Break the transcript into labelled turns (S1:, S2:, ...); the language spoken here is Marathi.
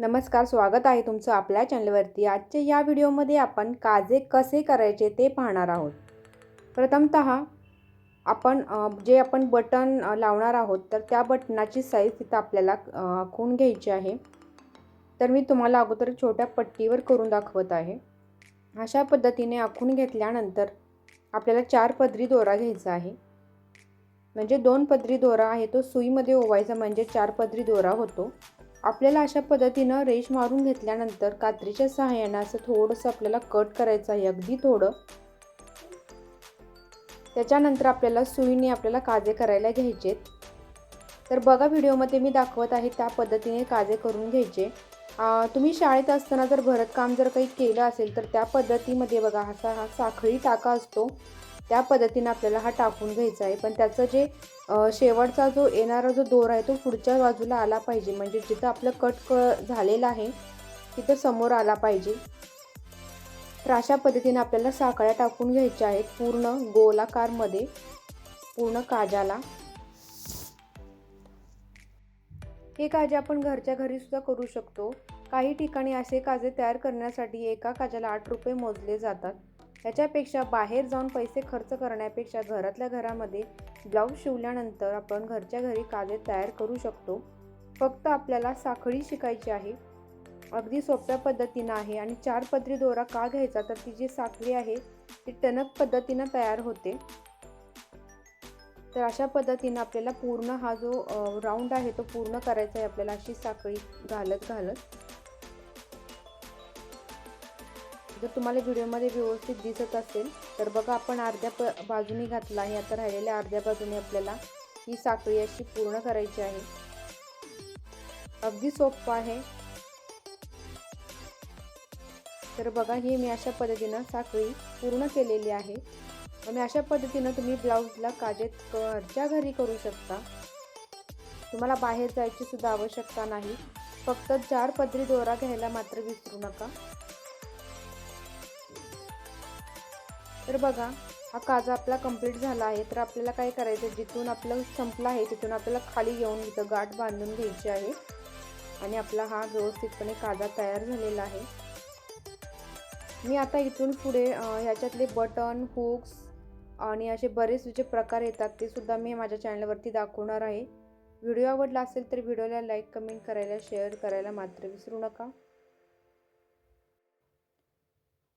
S1: नमस्कार स्वागत आहे तुमचं आपल्या चॅनलवरती. आजच्या या व्हिडिओमध्ये आपण काजे कसे करायचे ते पाहणार आहोत. प्रथमत आपण जे आपण बटन लावणार आहोत तर त्या बटनाची साईज तिथं आपल्याला आखून घ्यायची आहे. तर मी तुम्हाला अगोदर छोट्या पट्टीवर करून दाखवत आहे. अशा पद्धतीने आखून घेतल्यानंतर आपल्याला चार पदरी दोरा घ्यायचा आहे. म्हणजे दोन पदरी दोरा आहे तो सुईमध्ये ओवायचा म्हणजे चार पदरी दोरा होतो. आपल्याला अशा पद्धतीनं रेश मारून घेतल्यानंतर कात्रीच्या सहाय्यानं असं थोडंसं आपल्याला कट करायचं आहे. अगदी थोडं. त्याच्यानंतर आपल्याला सुईने आपल्याला काजे करायला घ्यायचेत. तर बघा व्हिडिओमध्ये मी दाखवत आहे त्या पद्धतीने काजे करून घ्यायचे. तुम्ही शाळेत असताना जर भरतकाम जर काही केलं असेल तर त्या पद्धतीमध्ये बघा असा हा साखळी टाका असतो. त्या पद्धतीनं आपल्याला हा टाकून घ्यायचा आहे. पण त्याचं जे शेवटचा जो येणारा जो दोर आहे तो पुढच्या बाजूला आला पाहिजे. म्हणजे जिथं आपलं कट क झालेलं आहे तिथं समोर आला पाहिजे. तर अशा पद्धतीने आपल्याला साखळ्या टाकून घ्यायच्या आहेत पूर्ण गोलाकारमध्ये पूर्ण काजाला. हे काजे आपण घरच्या घरीसुद्धा करू शकतो. काही ठिकाणी असे काजे तयार करण्यासाठी एका काजाला आठ रुपये मोजले जातात. त्याच्यापेक्षा बाहेर जाऊन पैसे खर्च करण्यापेक्षा घरातल्या घरामध्ये ब्लाऊज शिवल्यानंतर आपण घरच्या घरी काजे तयार करू शकतो. फक्त आपल्याला साखळी शिकायची आहे. अगदी सोप्या पद्धतीनं आहे आणि चार पदरी दोरा का घ्यायचा? तर ती जी साखळी आहे ती टणक पद्धतीनं तयार होते. तर अशा पद्धतीनं आपल्याला पूर्ण हा जो राऊंड आहे तो पूर्ण करायचा आहे आपल्याला अशी साखळी घालत घालत जर तुम्हाला व्हिडिओमध्ये व्यवस्थित दिसत असेल तर बघा आपण अर्ध्या प बाजूनी घातला आहे. आता राहिलेल्या अर्ध्या बाजूने आपल्याला ही साखळी अशी पूर्ण करायची आहे. अगदी सोपं आहे. तर बघा ही मी अशा पद्धतीनं साखळी पूर्ण केलेली आहे. आणि अशा पद्धतीनं तुम्ही ब्लाऊजला काजेत घरच्या घरी करू शकता. तुम्हाला बाहेर जायची सुद्धा आवश्यकता नाही. फक्त चार पदरी दोरा घ्यायला मात्र विसरू नका. तर बघा हा काजा आपला कंप्लीट झाला आहे. तर आपल्याला काय करायचं जिथून आपलं संपलं आहे तिथून आपल्याला खाली घेऊन इथं गाठ बांधून घ्यायची आहे. आणि आपला हा व्यवस्थितपणे काजा तयार झालेला आहे. मी आता इथून पुढे ह्याच्यातले बटन हुक्स आणि असे बरेच जे प्रकार येतात ते सुद्धा मी माझ्या चॅनलवरती दाखवणार आहे. व्हिडिओ आवडला असेल तर व्हिडिओला लाईक कमेंट करायला शेअर करायला मात्र विसरू नका.